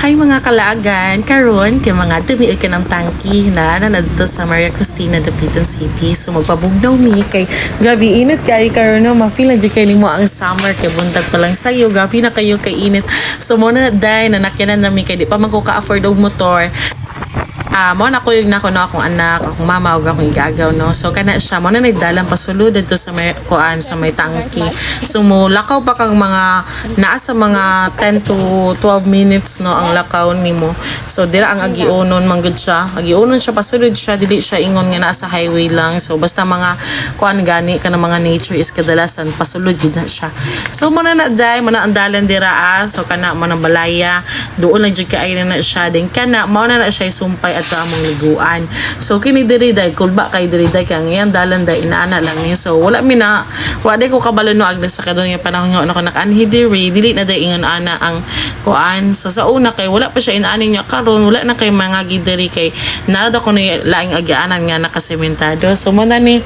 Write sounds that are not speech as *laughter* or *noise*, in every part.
Hi mga kalaagan, karon kay mga dumi ka ng tangki na na sa Maria Cristina, Dapitan City. So magpabugnaw mi kay grabe init kay karon no ma-feel na kay nimo ang summer kay buntag pa lang sayo, grabe na kayo kay init. So mo na dai na nakyanan nami kay di pa man ko ka-afford og motor. Ah, mo na ko yung nako no akong anak, akong mama ug akong igagaw no. So kana siya mo na nagdalan pasulod dito sa may kuan sa may tangki. So mo lakaw pa kang mga naa sa mga 10 to 12 minutes no ang lakaw nimo. So dira ang agiunon manggod siya. Agiunon siya pasulod siya dili siya ingon nga naa sa highway lang. So basta mga kuan gani kana mga nature is kadalasan pasulod gid na siya. So mo na na dai mo na ang dalan dira ah. So kana mo na balaya doon lang jud kaayo na na siya din kana mao na na siya sumpay sa among liguan. So kini diri dai kulba kay diri dai kay ngayon dalan dai inaana lang ni. So wala mi na wa dai ko kabalo no agnes sa kadong nga panahon nga ako nakanhi diri dili na dai ingon ana ang kuan. So sa una kay wala pa siya inaani niya karon wala na kay mga gidiri kay narada ko ni laing agianan nga nakasementado. So mo na ni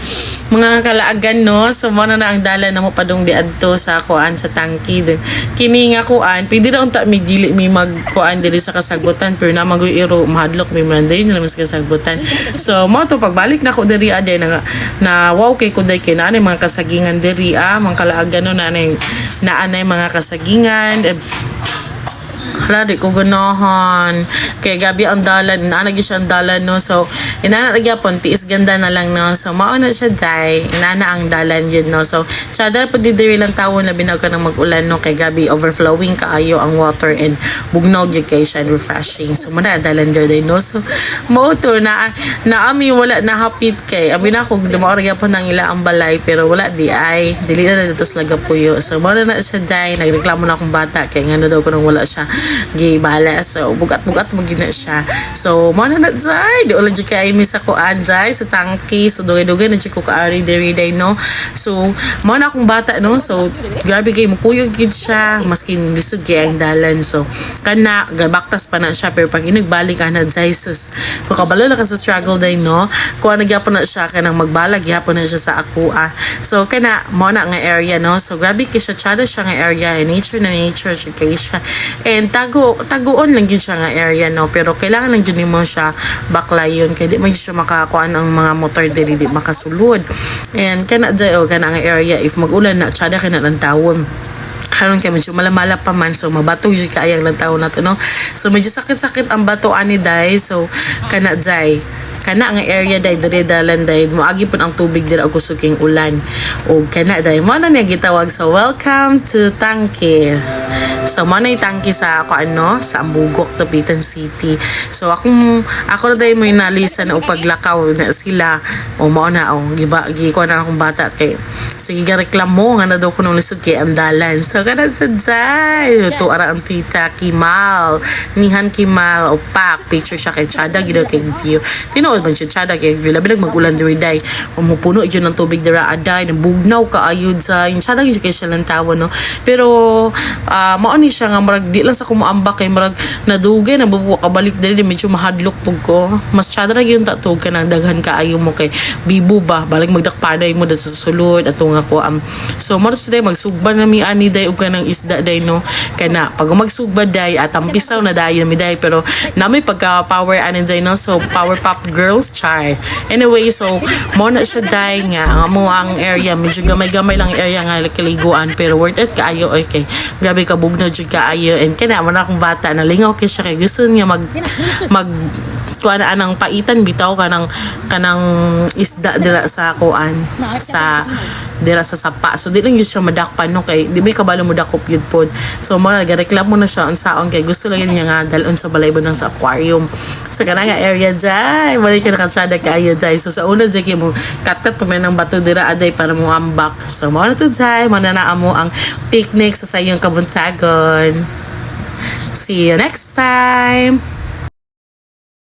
mga kalaagan no. So mo na na ang dalan na mo padung di adto sa kuan sa tangki din. Kini nga kuan pwede ra unta mi dili mi magkuan diri sa kasagbutan pero na magoy iro mahadlok mi man diri nila mas kasagbutan. So mo to pagbalik na ko diri aday na na wow kay kuday kay na mga kasagingan diri ah mga kalaagan no na naanay mga kasagingan eh, Hala, di ko ganahan. Kaya gabi ang dalan, inaanag siya ang dalan, no? So, inana gyapon tiis ganda na lang, no? So, mauna siya day, inana ang dalan yun, no? So, chadar po di diri lang tawon labi na ka nang mag-ulan, no? Kay gabi overflowing kaayo ang water and bugnog yung kay siya refreshing. So, muna dalan diri, no? So, mao to, na, na ami wala na hapit kay. Ami na kung dumaor gyapon ng ila ang balay, pero wala di ay. Dili na dito sa lagapuyo. So, muna na siya day, nagreklamo na akong bata, kay nga daw ko nang wala siya gibala so bugat-bugat mo gina siya. So mo na na di ulan jud kay mi sa kuan dai sa tangki so dugay-dugay na jud ko kaari diri day no? So mo na akong bata no? So grabe kay mo kuyog gid siya. Maskin lisod kay ang dalan. So kana gabaktas pa na siya. Pero pag inagbalik ka na dai sus. Ko kabalo na ka sa struggle day no? Kuan nagyapon na siya kanang magbalag gyapon na siya sa ako ah. So kana mo na nga area no? So grabe kay siya chada siya nga area. Nature na nature siya kay siya. And tago taguon lang yun siya nga area no pero kailangan lang yun mo siya baklayon kay di man siya makakuan ang mga motor dili di makasulod. And kana dai o kana nga area if magulan na tsada kana ng tawon. Karon kay medyo malamala pa man so mabato yun kaayang lang taon na to no? So medyo sakit-sakit ang bato ani dai so kana dai kana nga area dai dire dalan dai moagi pud ang tubig dira og king ulan. O kana dai mo na niya gitawag sa welcome to Tangke so mo na yung tangke sa ako ano sa Ambugok Tapitan City. So akong ako na dai mo inalisa na upaglakaw na sila. O mo na o giba gi ko na akong bata. Kay sige ga reklamo nga na daw ko nung lisod kay andalan. So kana sa dai to ara ang tita Kimal. Nihan Kimal o pak picture siya kay Chada gid kay view. Tinuod man siya Chada kay view. Labi magulan diri day. Mamupuno yun ng tubig dira aday. Nabugnaw ka ayud sa yung Chada gid kay siya lang tawo no? Pero mao ni siya nga marag di lang sa kumuambak kay marag nadugay na bubuwa ka balik diri medyo mahadlok pug ko. Mas Chada ra gyud tatug ka nang daghan ka ayo mo kay bibo ba? Balik magdakpanay mo dito sa sulod ato nga ko am so mo sa day magsugba na mi ani day ug kanang isda day no? Kana pag magsugba day at ampisaw na dayon mi day pero nami pagka power anin day no? So power pop girls char. Anyway so mo na siya day nga ang mo ang area medyo gamay-gamay lang area nga kaliguan pero worth it kaayo okay. Grabe ka bugno jud kaayo and kana man akong bata nalingaw kay siya kay gusto niya mag *laughs* mag kuan anang paitan bitaw kanang kanang isda dira sa kuan sa dira sa sapa. So di lang yun siya madakpan no? Kay di may kabalo mo dakop yun pod so mo nagareklamo na siya unsaon kay gusto lang yun niya nga dalon sa balay ng sa aquarium. Sa kana nga area jay wala ka nakatsada kaayo jay. So sa una jay mo katkat pa ng bato dira aday para mo ambak. So mo na to jay mo na naa mo ang picnic sa sayong kabuntagon. See you next time